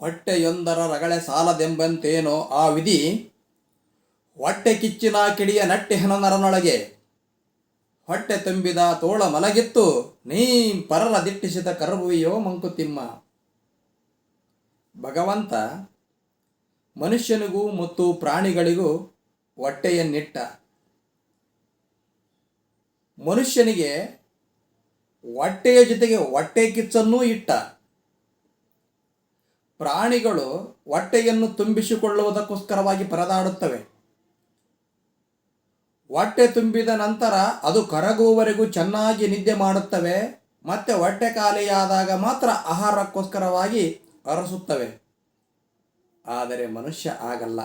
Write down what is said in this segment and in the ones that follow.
ಹೊಟ್ಟೆಯೊಂದರ ರಗಳೆ ಸಾಲದೆಂಬಂತೇನೋ ಆ ವಿಧಿ ಹೊಟ್ಟೆ ಕಿಚ್ಚಿನ ಕಿಡಿಯ ನಟ್ಟೆ ನರನೊಳಗೆ ಹೊಟ್ಟೆ ತುಂಬಿದ ತೋಳ ಮಲಗಿತ್ತು, ನೀ ಪರರ ದಿಟ್ಟಿಸಿದ ಕರಬುವಿಯೋ ಮಂಕುತಿಮ್ಮ. ಭಗವಂತ ಮನುಷ್ಯನಿಗೂ ಮತ್ತು ಪ್ರಾಣಿಗಳಿಗೂ ಹೊಟ್ಟೆಯನ್ನಿಟ್ಟ. ಮನುಷ್ಯನಿಗೆ ಹೊಟ್ಟೆಯ ಜೊತೆಗೆ ಹೊಟ್ಟೆ ಕಿಚ್ಚನ್ನೂ ಇಟ್ಟ. ಪ್ರಾಣಿಗಳು ಹೊಟ್ಟೆಯನ್ನು ತುಂಬಿಸಿಕೊಳ್ಳುವುದಕ್ಕೋಸ್ಕರವಾಗಿ ಪರದಾಡುತ್ತವೆ. ಹೊಟ್ಟೆ ತುಂಬಿದ ನಂತರ ಅದು ಕರಗುವವರೆಗೂ ಚೆನ್ನಾಗಿ ನಿದ್ದೆ ಮಾಡುತ್ತವೆ, ಮತ್ತೆ ಹೊಟ್ಟೆ ಖಾಲಿಯಾದಾಗ ಮಾತ್ರ ಆಹಾರಕ್ಕೋಸ್ಕರವಾಗಿ ಅರಸುತ್ತವೆ. ಆದರೆ ಮನುಷ್ಯ ಆಗಲ್ಲ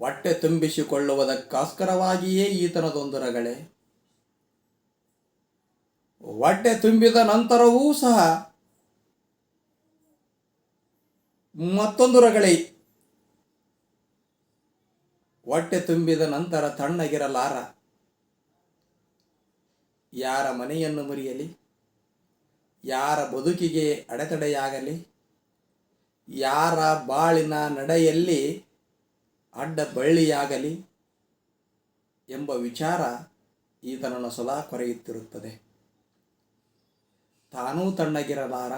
ಹೊಟ್ಟೆ ತುಂಬಿಸಿಕೊಳ್ಳುವುದಕ್ಕೋಸ್ಕರವಾಗಿಯೇ ಈತನದೊಂದು ರಗಳೆ ಹೊಟ್ಟೆ ತುಂಬಿದ ನಂತರವೂ ಸಹ ಮತ್ತೊಂದು ರಗಳೆ. ಹೊಟ್ಟೆ ತುಂಬಿದ ನಂತರ ತಣ್ಣಗಿರಲಾರ. ಯಾರ ಮನೆಯನ್ನು ಮುರಿಯಲಿ? ಯಾರ ಬದುಕಿಗೆ ಅಡೆತಡೆಯಾಗಲಿ? ಯಾರ ಬಾಳಿನ ನಡೆಯಲ್ಲಿ ಅಡ್ಡ ಬಳ್ಳಿಯಾಗಲಿ? ಎಂಬ ವಿಚಾರ ಈತನನ್ನು ಸದಾ ಕೊರೆಯುತ್ತಿರುತ್ತದೆ. ತಾನೂ ತಣ್ಣಗಿರಲಾರ.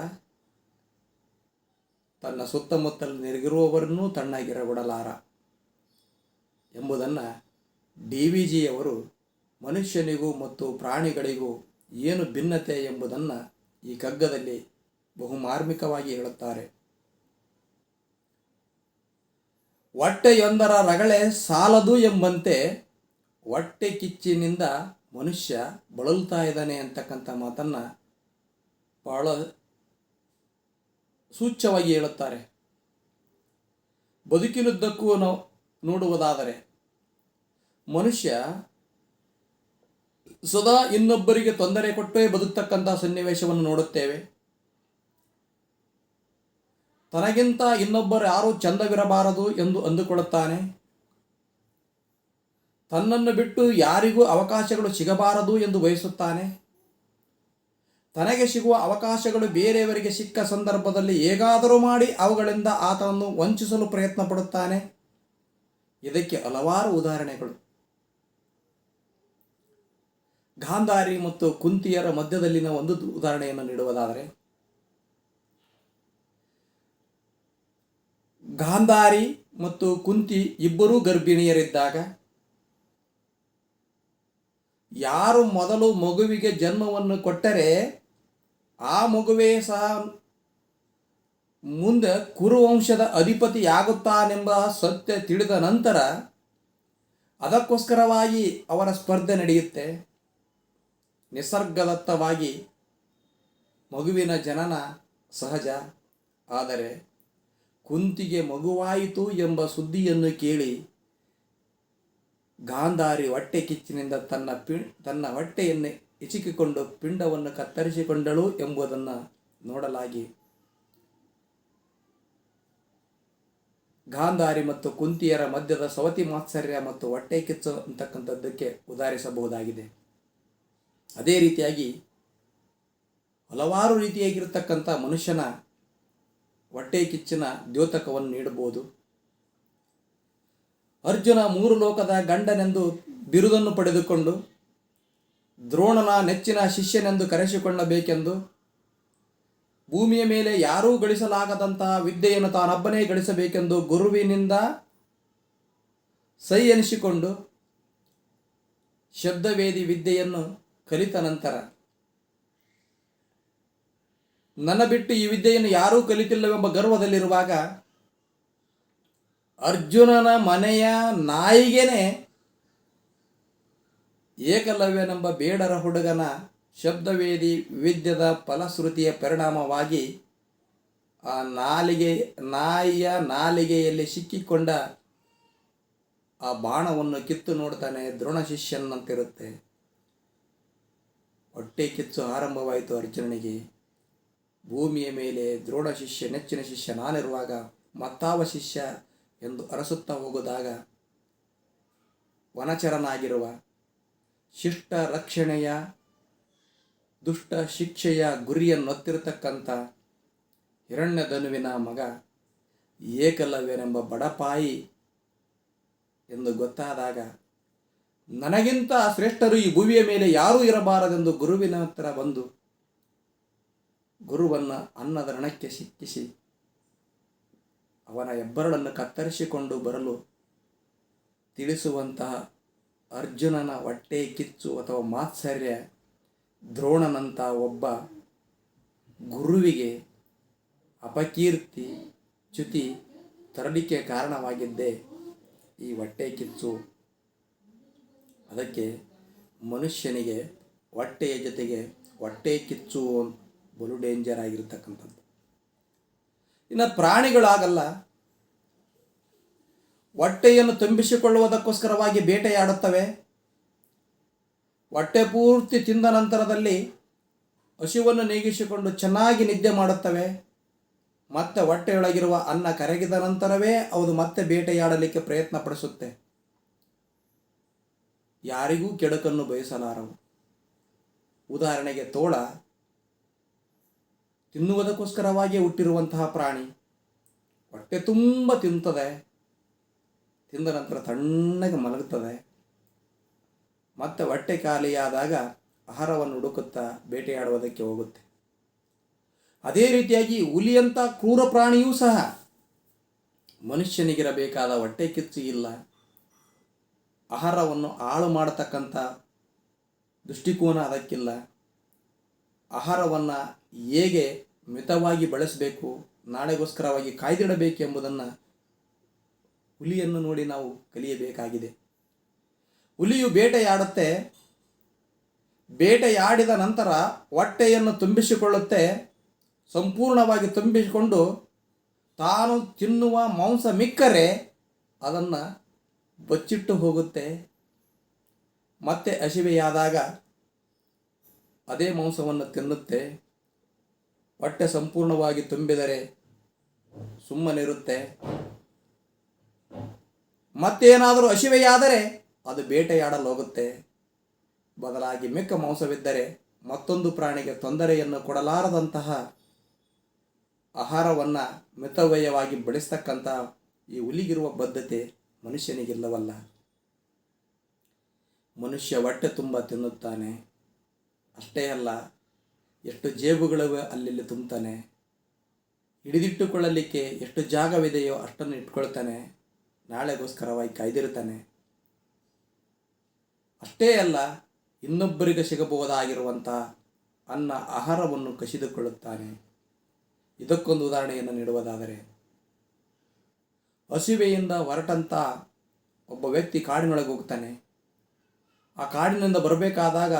ತನ್ನ ಸುತ್ತಮುತ್ತಲಿನಿರುವವರನ್ನೂ ತಣ್ಣಗಿರಗೊಡಲಾರ ಎಂಬುದನ್ನು ಡಿ ವಿ ಜಿಯವರು ಮನುಷ್ಯನಿಗೂ ಮತ್ತು ಪ್ರಾಣಿಗಳಿಗೂ ಏನು ಭಿನ್ನತೆ ಎಂಬುದನ್ನು ಈ ಕಗ್ಗದಲ್ಲಿ ಬಹುಮಾರ್ಮಿಕವಾಗಿ ಹೇಳುತ್ತಾರೆ. ಹೊಟ್ಟೆಯೊಂದರ ರಗಳೆ ಸಾಲದು ಎಂಬಂತೆ ಹೊಟ್ಟೆ ಕಿಚ್ಚಿನಿಂದ ಮನುಷ್ಯ ಬಳಲ್ತಾ ಇದ್ದಾನೆ ಅಂತಕ್ಕಂಥ ಮಾತನ್ನು ಬಹಳ ಸೂಚ್ಯವಾಗಿ ಹೇಳುತ್ತಾರೆ. ಬದುಕಿನುದ್ದಕ್ಕೂ ನಾವು ನೋಡುವುದಾದರೆ, ಮನುಷ್ಯ ಸದಾ ಇನ್ನೊಬ್ಬರಿಗೆ ತೊಂದರೆ ಕೊಟ್ಟೇ ಬದುಕ್ತಕ್ಕಂಥ ಸನ್ನಿವೇಶವನ್ನು ನೋಡುತ್ತೇವೆ. ತನಗಿಂತ ಇನ್ನೊಬ್ಬರು ಯಾರೂ ಚಂದವಿರಬಾರದು ಎಂದು ಅಂದುಕೊಳ್ಳುತ್ತಾನೆ. ತನ್ನನ್ನು ಬಿಟ್ಟು ಯಾರಿಗೂ ಅವಕಾಶಗಳು ಸಿಗಬಾರದು ಎಂದು ಬಯಸುತ್ತಾನೆ. ತನಗೆ ಸಿಗುವ ಅವಕಾಶಗಳು ಬೇರೆಯವರಿಗೆ ಸಿಕ್ಕ ಸಂದರ್ಭದಲ್ಲಿ ಹೇಗಾದರೂ ಮಾಡಿ ಅವುಗಳಿಂದ ಆತನನ್ನು ವಂಚಿಸಲು ಪ್ರಯತ್ನ ಪಡುತ್ತಾನೆ ಇದಕ್ಕೆ ಹಲವಾರು ಉದಾಹರಣೆಗಳು. ಗಾಂಧಾರಿ ಮತ್ತು ಕುಂತಿಯರ ಮಧ್ಯದಲ್ಲಿನ ಒಂದು ಉದಾಹರಣೆಯನ್ನು ನೀಡುವುದಾದರೆ, ಗಾಂಧಾರಿ ಮತ್ತು ಕುಂತಿ ಇಬ್ಬರೂ ಗರ್ಭಿಣಿಯರಿದ್ದಾಗ, ಯಾರು ಮೊದಲು ಮಗುವಿಗೆ ಜನ್ಮವನ್ನು ಕೊಟ್ಟರೆ ಆ ಮಗುವೇ ಸಹ ಮುಂದೆ ಕುರುವಂಶದ ಅಧಿಪತಿಯಾಗುತ್ತಾನೆಂಬ ಸತ್ಯ ತಿಳಿದ ನಂತರ ಅದಕ್ಕೋಸ್ಕರವಾಗಿ ಅವರ ಸ್ಪರ್ಧೆ ನಡೆಯುತ್ತೆ. ನಿಸರ್ಗದತ್ತವಾಗಿ ಮಗುವಿನ ಜನನ ಸಹಜ. ಆದರೆ ಕುಂತಿಗೆ ಮಗುವಾಯಿತು ಎಂಬ ಸುದ್ದಿಯನ್ನು ಕೇಳಿ ಗಾಂಧಾರಿ ಹೊಟ್ಟೆ ಕಿಚ್ಚಿನಿಂದ ತನ್ನ ಪಿ, ತನ್ನ ಹೊಟ್ಟೆಯನ್ನು ಇಚಿಕಿಕೊಂಡು ಪಿಂಡವನ್ನು ಕತ್ತರಿಸಿಕೊಂಡಳು ಎಂಬುದನ್ನು ನೋಡಲಾಗಿ. ಗಾಂಧಾರಿ ಮತ್ತು ಕುಂತಿಯರ ಮಧ್ಯದ ಸವತಿ ಮಾತ್ಸರ್ಯ ಮತ್ತು ಹೊಟ್ಟೆ ಕಿಚ್ಚು ಅಂತಕ್ಕಂಥದ್ದಕ್ಕೆ ಉದಾಹರಿಸಬಹುದಾಗಿದೆ. ಅದೇ ರೀತಿಯಾಗಿ ಹಲವಾರು ರೀತಿಯಾಗಿರತಕ್ಕಂಥ ಮನುಷ್ಯನ ಹೊಟ್ಟೆ ಕಿಚ್ಚಿನ ದ್ಯೋತಕವನ್ನು ನೀಡಬಹುದು. ಅರ್ಜುನ ಮೂರು ಲೋಕದ ಗಂಡನೆಂದು ಬಿರುದನ್ನು ಪಡೆದುಕೊಂಡು ದ್ರೋಣನ ನೆಚ್ಚಿನ ಶಿಷ್ಯನೆಂದು ಕರೆಸಿಕೊಳ್ಳಬೇಕೆಂದು ಭೂಮಿಯ ಮೇಲೆ ಯಾರೂ ಗಳಿಸಲಾಗದಂತಹ ವಿದ್ಯೆಯನ್ನು ತಾನೊಬ್ಬನೇ ಗಳಿಸಬೇಕೆಂದು ಗುರುವಿನಿಂದ ಸೈ ಎನಿಸಿಕೊಂಡು ಶಬ್ದವೇದಿ ವಿದ್ಯೆಯನ್ನು ಕಲಿತ ನಂತರ, ನನ್ನ ಬಿಟ್ಟು ಈ ವಿದ್ಯೆಯನ್ನು ಯಾರೂ ಕಲಿತಿಲ್ಲವೆಂಬ ಗರ್ವದಲ್ಲಿರುವಾಗ ಅರ್ಜುನನ ಮನೆಯ ನಾಯಿಗೆನೆ ಏಕಲವ್ಯನೆಂಬ ಬೇಡರ ಹುಡುಗನ ಶಬ್ದವೇದಿ ವಿದ್ಯದ ಫಲಶ್ರುತಿಯ ಪರಿಣಾಮವಾಗಿ ಆ ನಾಲಿಗೆ, ನಾಯಿಯ ನಾಲಿಗೆಯಲ್ಲಿ ಸಿಕ್ಕಿಕೊಂಡ ಆ ಬಾಣವನ್ನು ಕಿತ್ತು ನೋಡ್ತಾನೆ ದ್ರೋಣ ಶಿಷ್ಯನಂತಿರುತ್ತೆ. ಹೊಟ್ಟೆ ಕಿಚ್ಚು ಆರಂಭವಾಯಿತು ಅರ್ಜುನನಿಗೆ. ಭೂಮಿಯ ಮೇಲೆ ದ್ರೋಣ ಶಿಷ್ಯ, ನೆಚ್ಚಿನ ಶಿಷ್ಯ ನಾನಿರುವಾಗ ಮತ್ತಾವ ಶಿಷ್ಯ ಎಂದು ಅರಸುತ್ತಾ ಹೋಗಿದಾಗ ವನಚರನಾಗಿರುವ ಶಿಷ್ಟ ರಕ್ಷಣೆಯ ದುಷ್ಟ ಶಿಕ್ಷೆಯ ಗುರಿಯನ್ನೊತ್ತಿರತಕ್ಕಂಥ ಹಿರಣ್ಯಧನುವಿನ ಮಗ ಏಕಲವ್ಯನೆಂಬ ಬಡಪಾಯಿ ಎಂದು ಗೊತ್ತಾದಾಗ, ನನಗಿಂತ ಶ್ರೇಷ್ಠರು ಈ ಭುವಿಯ ಮೇಲೆ ಯಾರೂ ಇರಬಾರದೆಂದು ಗುರುವಿನ ಹತ್ರ ಬಂದು ಗುರುವನ್ನು ಅನ್ನದ ರಣಕ್ಕೆ ಸಿಕ್ಕಿಸಿ, ಅವನ ಹೆಬ್ಬರಳನ್ನು ಕತ್ತರಿಸಿಕೊಂಡು ಬರಲು ತಿಳಿಸುವಂತಹ ಅರ್ಜುನನ ಹೊಟ್ಟೆ ಕಿಚ್ಚು ಅಥವಾ ಮಾತ್ಸರ್ಯ ದ್ರೋಣನಂಥ ಒಬ್ಬ ಗುರುವಿಗೆ ಅಪಕೀರ್ತಿ, ಚ್ಯುತಿ ತರಲಿಕ್ಕೆ ಕಾರಣವಾಗಿದ್ದೇ. ಈ ಹೊಟ್ಟೆ ಕಿಚ್ಚು. ಅದಕ್ಕೆ ಮನುಷ್ಯನಿಗೆ ಹೊಟ್ಟೆಯ ಜೊತೆಗೆ ಹೊಟ್ಟೆ ಕಿಚ್ಚು ಬಲು ಡೇಂಜರ್ ಆಗಿರ್ತಕ್ಕಂಥದ್ದು. ಇನ್ನು ಪ್ರಾಣಿಗಳಾಗಲ್ಲ. ಹೊಟ್ಟೆಯನ್ನು ತುಂಬಿಸಿಕೊಳ್ಳುವುದಕ್ಕೋಸ್ಕರವಾಗಿ ಬೇಟೆಯಾಡುತ್ತವೆ. ಹೊಟ್ಟೆ ಪೂರ್ತಿ ತಿಂದ ನಂತರದಲ್ಲಿ ಹಸಿವನ್ನು ನೀಗಿಸಿಕೊಂಡು ಚೆನ್ನಾಗಿ ನಿದ್ದೆ ಮಾಡುತ್ತವೆ. ಮತ್ತೆ ಹೊಟ್ಟೆಯೊಳಗಿರುವ ಅನ್ನ ಕರಗಿದ ನಂತರವೇ ಅದು ಮತ್ತೆ ಬೇಟೆಯಾಡಲಿಕ್ಕೆ ಪ್ರಯತ್ನ ಪಡಿಸುತ್ತೆ ಯಾರಿಗೂ ಕೆಡುಕನ್ನು ಬಯಸಲಾರವು. ಉದಾಹರಣೆಗೆ ತೋಳ ತಿನ್ನುವುದಕ್ಕೋಸ್ಕರವಾಗಿ ಹುಟ್ಟಿರುವಂತಹ ಪ್ರಾಣಿ. ಹೊಟ್ಟೆ ತುಂಬ ತಿಂತದೆ. ತಿಂದ ನಂತರ ತಣ್ಣಗೆ ಮಲಗುತ್ತದೆ ಮತ್ತೆ ಹೊಟ್ಟೆ ಖಾಲಿಯಾದಾಗ ಆಹಾರವನ್ನು ಹುಡುಕುತ್ತಾ ಬೇಟೆಯಾಡುವುದಕ್ಕೆ ಹೋಗುತ್ತೆ. ಅದೇ ರೀತಿಯಾಗಿ ಹುಲಿಯಂಥ ಕ್ರೂರ ಪ್ರಾಣಿಯೂ ಸಹ ಮನುಷ್ಯನಿಗಿರಬೇಕಾದ ಹೊಟ್ಟೆ ಕಿಚ್ಚು ಇಲ್ಲ. ಆಹಾರವನ್ನು ಹಾಳು ಮಾಡತಕ್ಕಂಥ ದೃಷ್ಟಿಕೋನ ಅದಕ್ಕಿಲ್ಲ. ಆಹಾರವನ್ನು ಹೇಗೆ ಮಿತವಾಗಿ ಬಳಸಬೇಕು, ನಾಳೆಗೋಸ್ಕರವಾಗಿ ಕಾಯ್ದಿಡಬೇಕು ಎಂಬುದನ್ನು ಹುಲಿಯನ್ನು ನೋಡಿ ನಾವು ಕಲಿಯಬೇಕಾಗಿದೆ. ಹುಲಿಯು ಬೇಟೆಯಾಡುತ್ತೆ. ಬೇಟೆಯಾಡಿದ ನಂತರ ಹೊಟ್ಟೆಯನ್ನು ತುಂಬಿಸಿಕೊಳ್ಳುತ್ತೆ. ಸಂಪೂರ್ಣವಾಗಿ ತುಂಬಿಸಿಕೊಂಡು ತಾನು ತಿನ್ನುವ ಮಾಂಸ ಮಿಕ್ಕರೆ ಅದನ್ನು ಬಚ್ಚಿಟ್ಟು ಹೋಗುತ್ತೆ. ಮತ್ತೆ ಹಸಿವೆಯಾದಾಗ ಅದೇ ಮಾಂಸವನ್ನು ತಿನ್ನುತ್ತೆ. ಹೊಟ್ಟೆ ಸಂಪೂರ್ಣವಾಗಿ ತುಂಬಿದರೆ ಸುಮ್ಮನಿರುತ್ತೆ. ಮತ್ತೇನಾದರೂ ಹಸಿವೆಯಾದರೆ ಅದು ಬೇಟೆಯಾಡಲು ಹೋಗುತ್ತೆ ಬದಲಾಗಿ ಮಿಕ್ಕ ಮಾಂಸವಿದ್ದರೆ ಮತ್ತೊಂದು ಪ್ರಾಣಿಗೆ ತೊಂದರೆಯನ್ನು ಕೊಡಲಾರದಂತಹ ಆಹಾರವನ್ನು ಮಿತವ್ಯಯವಾಗಿ ಬೆಳೆಸ್ತಕ್ಕಂಥ ಈ ಹುಲಿಗಿರುವ ಬದ್ಧತೆ ಮನುಷ್ಯನಿಗಿಲ್ಲವಲ್ಲ. ಮನುಷ್ಯ ಹೊಟ್ಟೆ ತುಂಬ ತಿನ್ನುತ್ತಾನೆ. ಅಷ್ಟೇ ಅಲ್ಲ, ಎಷ್ಟು ಜೇಬುಗಳಿವೆ ಅಲ್ಲಿಲ್ಲಿ ತುಂಬುತ್ತಾನೆ ಹಿಡಿದಿಟ್ಟುಕೊಳ್ಳಲಿಕ್ಕೆ ಎಷ್ಟು ಜಾಗವಿದೆಯೋ ಅಷ್ಟನ್ನು ಇಟ್ಕೊಳ್ತಾನೆ. ನಾಳೆಗೋಸ್ಕರವಾಗಿ ಕಾಯ್ದಿರುತ್ತಾನೆ. ಅಷ್ಟೇ ಅಲ್ಲ, ಇನ್ನೊಬ್ಬರಿಗೆ ಸಿಗಬಹುದಾಗಿರುವಂಥ ಅನ್ನ ಆಹಾರವನ್ನು ಕಸಿದುಕೊಳ್ಳುತ್ತಾನೆ. ಇದಕ್ಕೊಂದು ಉದಾಹರಣೆಯನ್ನು ನೀಡುವುದಾದರೆ, ಹಸಿವೆಯಿಂದ ಹೊರಟಂಥ ಒಬ್ಬ ವ್ಯಕ್ತಿ ಕಾಡಿನೊಳಗೆ ಹೋಗ್ತಾನೆ. ಆ ಕಾಡಿನಿಂದ ಬರಬೇಕಾದಾಗ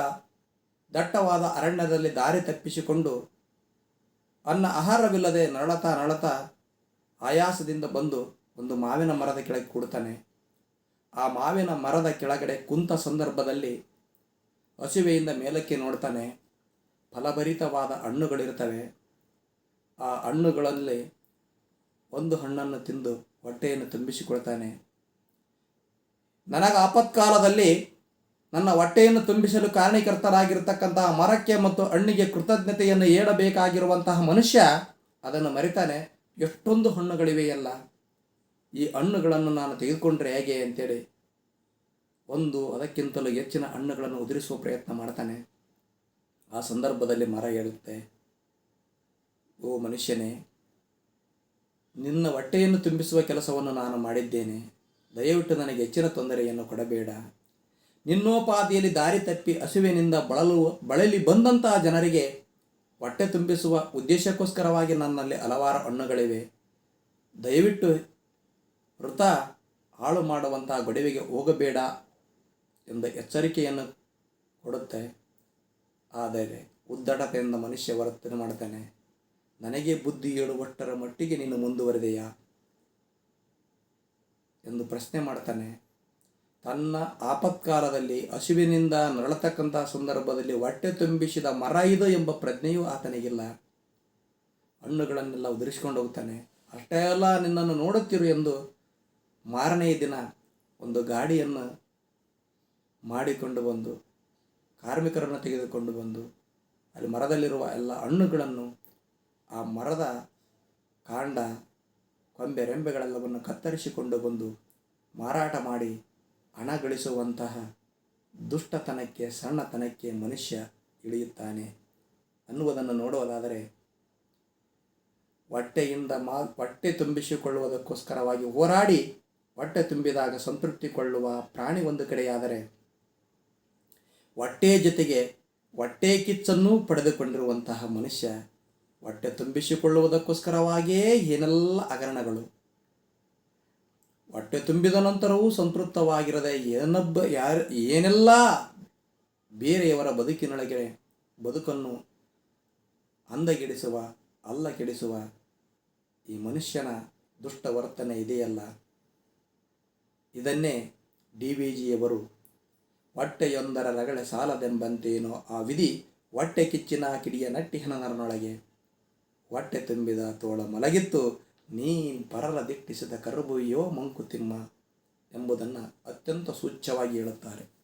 ದಟ್ಟವಾದ ಅರಣ್ಯದಲ್ಲಿ ದಾರಿ ತಪ್ಪಿಸಿಕೊಂಡು ಅನ್ನ ಆಹಾರವಿಲ್ಲದೆ ನರಳತಾ ನರಳತಾ ಆಯಾಸದಿಂದ ಬಂದು ಒಂದು ಮಾವಿನ ಮರದ ಕೆಳಗೆ ಕೂಡ್ತಾನೆ. ಆ ಮಾವಿನ ಮರದ ಕೆಳಗಡೆ ಕುಂತ ಸಂದರ್ಭದಲ್ಲಿ ಹಸಿವೆಯಿಂದ ಮೇಲಕ್ಕೆ ನೋಡ್ತಾನೆ. ಫಲಭರಿತವಾದ ಹಣ್ಣುಗಳಿರ್ತವೆ. ಆ ಹಣ್ಣುಗಳಲ್ಲಿ ಒಂದು ಹಣ್ಣನ್ನು ತಿಂದು ಹೊಟ್ಟೆಯನ್ನು ತುಂಬಿಸಿಕೊಳ್ತಾನೆ. ನನಗೆ ಆಪತ್ಕಾಲದಲ್ಲಿ ನನ್ನ ಹೊಟ್ಟೆಯನ್ನು ತುಂಬಿಸಲು ಕಾರಣೀಕರ್ತರಾಗಿರ್ತಕ್ಕಂತಹ ಮರಕ್ಕೆ ಮತ್ತು ಹಣ್ಣಿಗೆ ಕೃತಜ್ಞತೆಯನ್ನು ಹೇಳಬೇಕಾಗಿರುವಂತಹ ಮನುಷ್ಯ ಅದನ್ನು ಮರಿತಾನೆ. ಎಷ್ಟೊಂದು ಹಣ್ಣುಗಳಿವೆಯಲ್ಲ. ಈ ಹಣ್ಣುಗಳನ್ನು ನಾನು ತೆಗೆದುಕೊಂಡ್ರೆ ಹೇಗೆ ಅಂತೇಳಿ. ಒಂದು, ಅದಕ್ಕಿಂತಲೂ ಹೆಚ್ಚಿನ ಹಣ್ಣುಗಳನ್ನು ಉದುರಿಸುವ ಪ್ರಯತ್ನ ಮಾಡ್ತಾನೆ. ಆ ಸಂದರ್ಭದಲ್ಲಿ ಮರ ಹೇಳುತ್ತೆ ಓ ಮನುಷ್ಯನೇ, ನಿನ್ನ ಹೊಟ್ಟೆಯನ್ನು ತುಂಬಿಸುವ ಕೆಲಸವನ್ನು ನಾನು ಮಾಡಿದ್ದೇನೆ. ದಯವಿಟ್ಟು ನನಗೆ ಹೆಚ್ಚಿನ ತೊಂದರೆಯನ್ನು ಕೊಡಬೇಡ. ನಿನ್ನೋಪಾದಿಯಲ್ಲಿ ದಾರಿ ತಪ್ಪಿ ಹಸುವಿನಿಂದ ಬಳಲು, ಬಳಲಿ ಬಂದಂತಹ ಜನರಿಗೆ ಹೊಟ್ಟೆ ತುಂಬಿಸುವ ಉದ್ದೇಶಕ್ಕೋಸ್ಕರವಾಗಿ ನನ್ನಲ್ಲಿ ಹಲವಾರು ಹಣ್ಣುಗಳಿವೆ. ದಯವಿಟ್ಟು ವೃತ ಹಾಳು ಮಾಡುವಂತಹ ಗೊಡವೆಗೆ ಹೋಗಬೇಡ ಎಂಬ ಎಚ್ಚರಿಕೆಯನ್ನು ಕೊಡುತ್ತೆ. ಆದರೆ ಉದ್ದಟತೆಯಿಂದ ಮನುಷ್ಯ ವರ್ತನೆ ಮಾಡ್ತಾನೆ, ನನಗೆ ಬುದ್ಧಿ ಹೇಳುವಷ್ಟರ ಮಟ್ಟಿಗೆ ನೀನು ಮುಂದುವರೆದೆಯಾ? ಎಂದು ಪ್ರಶ್ನೆ ಮಾಡ್ತಾನೆ. ತನ್ನ ಆಪತ್ಕಾಲದಲ್ಲಿ ಹಸುವಿನಿಂದ ನರಳತಕ್ಕಂಥ ಸಂದರ್ಭದಲ್ಲಿ ಹೊಟ್ಟೆ ತುಂಬಿಸಿದ ಮರ ಇದು ಎಂಬ ಪ್ರಜ್ಞೆಯೂ ಆತನಿಗಿಲ್ಲ. ಹಣ್ಣುಗಳನ್ನೆಲ್ಲ ಉದುರಿಸಿಕೊಂಡು ಹೋಗ್ತಾನೆ. ಅಷ್ಟೇ ಅಲ್ಲ, ನಿನ್ನನ್ನು ನೋಡುತ್ತಿರು ಎಂದು ಮಾರನೆಯ ದಿನ ಒಂದು ಗಾಡಿಯನ್ನು ಮಾಡಿಕೊಂಡು ಬಂದು, ಕಾರ್ಮಿಕರನ್ನು ತೆಗೆದುಕೊಂಡು ಬಂದು, ಅಲ್ಲಿ ಮರದಲ್ಲಿರುವ ಎಲ್ಲ ಹಣ್ಣುಗಳನ್ನು ಆ ಮರದ ಕಾಂಡ, ಕೊಂಬೆ, ರೆಂಬೆಗಳೆಲ್ಲವನ್ನು ಕತ್ತರಿಸಿಕೊಂಡು ಬಂದು ಮಾರಾಟ ಮಾಡಿ ಹಣ ಗಳಿಸುವಂತಹ ದುಷ್ಟತನಕ್ಕೆ, ಸಣ್ಣತನಕ್ಕೆ ಮನುಷ್ಯ ಇಳಿಯುತ್ತಾನೆ ಅನ್ನುವುದನ್ನು ನೋಡುವುದಾದರೆ, ಹೊಟ್ಟೆಯಿಂದ ಮಾ, ಹೊಟ್ಟೆ ತುಂಬಿಸಿಕೊಳ್ಳುವುದಕ್ಕೋಸ್ಕರವಾಗಿ ಹೋರಾಡಿ ಹೊಟ್ಟೆ ತುಂಬಿದಾಗ ಸಂತೃಪ್ತಿ ಕೊಳ್ಳುವ ಪ್ರಾಣಿ ಒಂದು ಕಡೆಯಾದರೆ ಹೊಟ್ಟೆಯ ಜೊತೆಗೆ ಹೊಟ್ಟೆ ಕಿಚ್ಚನ್ನು ಪಡೆದುಕೊಂಡಿರುವಂತಹ ಮನುಷ್ಯ ಹೊಟ್ಟೆ ತುಂಬಿಸಿಕೊಳ್ಳುವುದಕ್ಕೋಸ್ಕರವಾಗಿಯೇ ಏನೆಲ್ಲ ಹಗರಣಗಳು? ಹೊಟ್ಟೆ ತುಂಬಿದ ನಂತರವೂ ಸಂತೃಪ್ತವಾಗಿರದೆ ಏನೊಬ್ಬ ಯಾರು ಏನೆಲ್ಲ ಬೇರೆಯವರ ಬದುಕಿನೊಳಗೆ ಬದುಕನ್ನು ಅಂದಗೆಡಿಸುವ ಅಲ್ಲ ಕೆಡಿಸುವ ಈ ಮನುಷ್ಯನ ದುಷ್ಟ ವರ್ತನೆ ಇದೆಯಲ್ಲ? ಇದನ್ನೇ ಡಿ ವಿ ಜಿಯವರು ಹೊಟ್ಟೆಯೊಂದರ ರಗಳೆ ಸಾಲದೆಂಬಂತೇನೋ ಆ ವಿಧಿ ಹೊಟ್ಟೆ ಕಿಚ್ಚಿನ ಕಿಡಿಯ ನಟ್ಟಿ ನಟ್ಟಿಹನರನೊಳಗೆ ಹೊಟ್ಟೆ ತುಂಬಿದ ತೋಳ ಮಲಗಿತ್ತು. ನೀನ್ ಪರರ ದಿಟ್ಟಿಸಿದ ಕರುಬುಯ್ಯೋ ಮಂಕುತಿಮ್ಮ ಎಂಬುದನ್ನು ಅತ್ಯಂತ ಸೂಚ್ಯವಾಗಿ ಹೇಳುತ್ತಾರೆ.